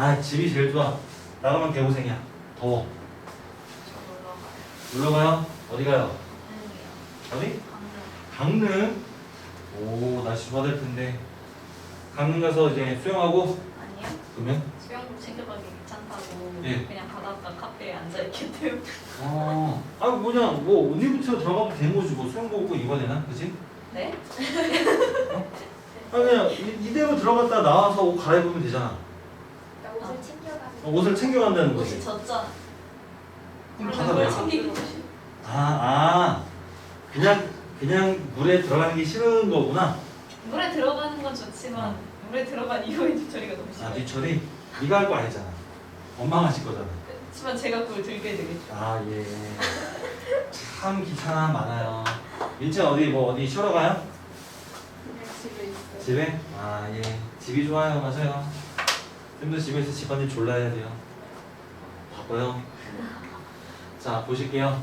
아 집이 제일 좋아. 나가면 개고생이야. 더워. 저 놀러 가요. 놀러 가요? 어디 가요? 어디? 강릉. 강릉. 오 날씨 좋아질 텐데. 강릉 가서 이제 수영하고 아니요. 그러면 수영복 챙겨가기 귀찮다고 예. 그냥 바닷가 카페에 앉아있겠대요. 어. 아 뭐냐 뭐 옷 입고 들어가도 되는 거지 뭐 수영복 입고 입어야 되나? 그지? 네? 아 그냥 이, 이대로 들어갔다 나와서 옷 갈아입으면 되잖아. 옷을 어, 옷을 챙겨간다는 옷이 거지. 젖잖아. 그럼 뭘 내가. 챙기고 싶어? 아, 아. 그냥 그냥 물에 들어가는 게 싫은 거구나. 물에 들어가는 건 좋지만 물에 들어간 이후의 뒤처리가 너무 아, 싫어요. 뒤처리 네가 할 거 아니잖아. 엄마가 하실 거잖아. 그렇지만 제가 그걸 들게 되겠죠. 아, 예. 참 귀찮아 많아요. 민채 어디 뭐 어디 쉬러 가요? 그냥 집에 있어요. 집에? 아, 예. 집이 좋아요. 맞아요. 쌤도 집에서 집안일 졸라야 돼요. 바빠요. 자, 보실게요.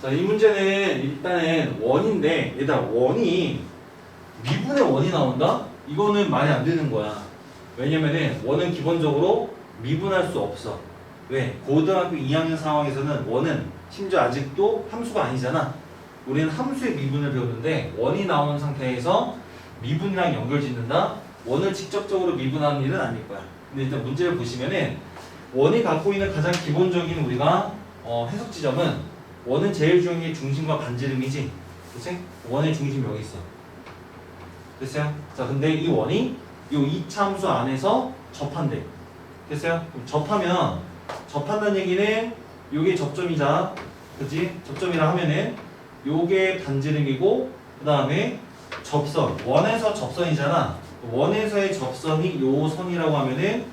자, 이 문제는 일단은 원인데, 얘들아, 원이 미분의 원이 나온다? 이거는 말이 안 되는 거야. 왜냐면은 원은 기본적으로 미분할 수 없어. 왜? 고등학교 2학년 상황에서는 원은 심지어 아직도 함수가 아니잖아. 우리는 함수의 미분을 배우는데 원이 나온 상태에서 미분이랑 연결 짓는다? 원을 직접적으로 미분하는 일은 아닐 거야. 근데 일단 문제를 보시면은 원이 갖고 있는 가장 기본적인 우리가 어, 해석 지점은 원은 제일 게 중심과 반지름이지. 그치? 원의 중심이 여기 있어. 됐어요? 자, 근데 이 원이 이 이차함수 안에서 접한대. 됐어요? 그럼 접하면 접한다는 얘기는 요게 접점이자 그지? 접점이라 하면은 요게 반지름이고 그 다음에 접선 원에서 접선이잖아 원에서의 접선이 요 선이라고 하면은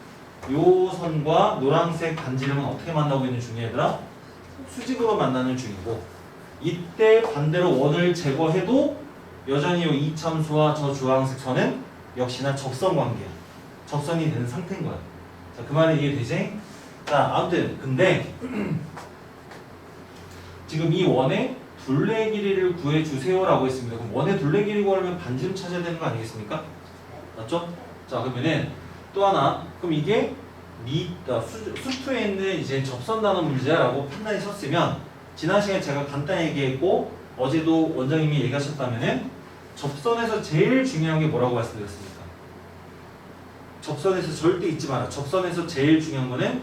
요 선과 노란색 반지름은 어떻게 만나고 있는 중이야 얘들아? 수직으로 만나는 중이고 이때 반대로 원을 제거해도 여전히 요 이참수와 저 주황색 선은 역시나 접선 관계야 접선이 되는 상태인 거야 자 그 말이 이해되지? 자 아무튼 근데 지금 이 원의 둘레 길이를 구해 주세요라고 했습니다. 그럼 원의 둘레 길이 구하려면 반지름 찾아야 되는 거 아니겠습니까? 맞죠? 자 그러면은 또 하나 그럼 이게 미 아, 수, 수투에 있는 이제 접선 단어 문제라고 판단이 섰으면 지난 시간에 제가 간단히 얘기했고 어제도 원장님이 얘기하셨다면은 접선에서 제일 중요한 게 뭐라고 말씀드렸습니까? 접선에서 절대 잊지 마라. 접선에서 제일 중요한 거는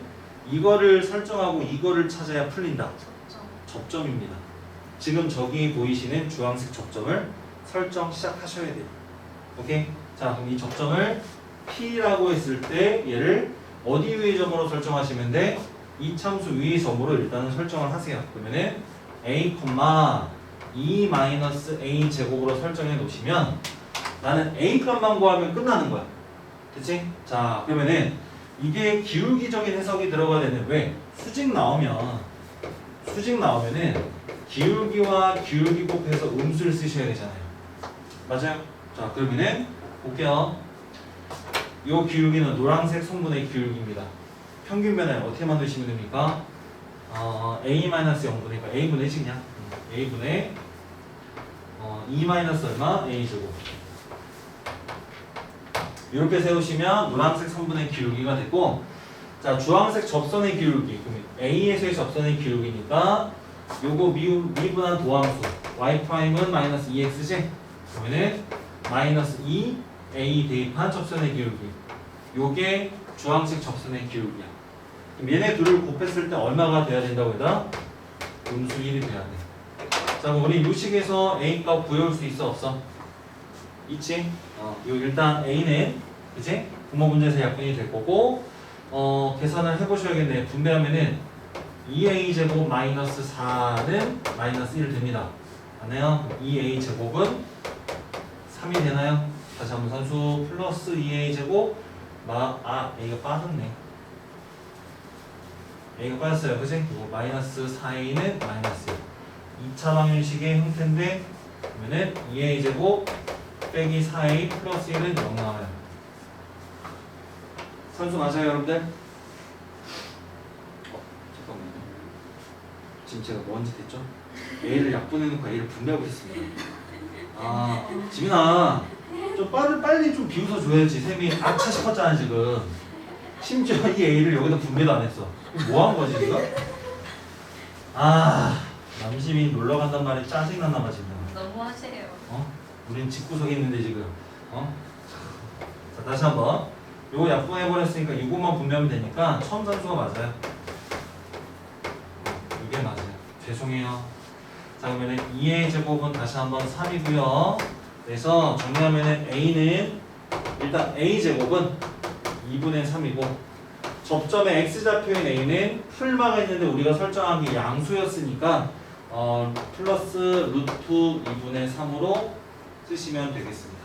이거를 설정하고 이거를 찾아야 풀린다. 젖죠. 접점 입니다. 지금 저기 보이시는 주황색 접점을 설정 시작하셔야 돼요. 오케이? 자, 그럼 이 접점을 P라고 했을 때 얘를 어디 위의 점으로 설정하시면 돼? 이 참수 위의 점으로 일단은 설정을 하세요. 그러면은 a, 2 마이너스 a 제곱으로 설정해 놓으시면 나는 a 값만 구하면 끝나는 거야. 됐지? 자, 그러면은 이게 기울기적인 해석이 들어가야 되는 왜? 수직 나오면 수직 나오면은 기울기와 기울기 곱해서 음수를 쓰셔야 되잖아요. 맞아요? 자 그러면은 볼게요. 요 기울기는 노란색 성분의 기울기입니다. 평균 변화를 어떻게 만드시면 됩니까? 어, a-0분의 a분의 지 그냥 음, a분의 어, 2 마이너스 얼마? a 제곱 이렇게 세우시면 노란색 성분의 기울기가 됐고 자 주황색 접선의 기울기 A에서의 접선의 기울기니까 요거 미, 미분한 도함수 y 프라임은 마이너스 2xj 그러면은 마이너스 2 A 대입한 접선의 기울기 요게 주황색 접선의 기울기야 그럼 얘네 둘을 곱했을 때 얼마가 돼야 된다고 얘들아? 음수 1이 돼야 돼 자 그럼 우리 요식에서 A 값 구해올 수 있어 없어? 있지? 어, 요 일단 A는 그지? 부모 문제에서 약분이 될 거고 어, 계산을 해보셔야겠네. 분배하면은 2a 제곱 마이너스 4는 마이너스 1 됩니다. 맞나요? 2a 제곱은 3이 되나요? 다시 한번 선수 플러스 2a 제곱 마, 아 a가 빠졌네. a가 빠졌어요. 그지? 그리고 마이너스 4a는 마이너스 1. 2차 방정식의 형태인데 그러면은 2a 제곱 빼기 4a 플러스 1은 0 나와요. 선수 맞아요, 여러분들? 어, 잠깐만요. 지금 제가 뭔짓 했죠? A를 약분해놓고 A를 분배하고 있습니다. 아, 지민아, 좀 빨리 빨리 좀 비웃어 줘야지. 쌤이 아차 싶었잖아 지금. 심지어 이 A를 여기다 분배도 안 했어. 뭐 한 거지 지금? 아 남심이 놀러 간단 말에 짜증 났나 봐 지금. 너무 하세요. 어? 우린 집구석에 있는데 지금. 어? 자 다시 한번. 요거 약분해 버렸으니까 이것만 분배하면 되니까 처음 단수가 맞아요. 이게 맞아요. 죄송해요. 자 그러면은 2의 제곱은 다시 한번 3이고요. 그래서 정리하면은 a는 일단 a 제곱은 2분의 3이고 접점의 x 좌표인 a는 풀마가 있는데 우리가 설정한 게 양수였으니까 어, 플러스 루트 2분의 3으로 쓰시면 되겠습니다.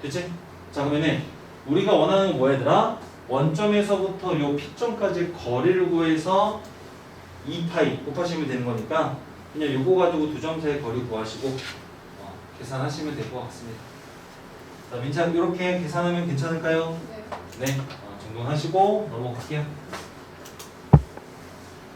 됐지? 자 그러면은 우리가 원하는 건 뭐야더라? 원점에서부터 요 P점까지 거리를 구해서 2파이 곱하시면 되는 거니까 그냥 요거 가지고 두 점 사이 거리 구하시고 어, 계산하시면 될 것 같습니다. 자 민찬 이렇게 계산하면 괜찮을까요? 네. 네, 어, 정돈하시고 넘어갈게요.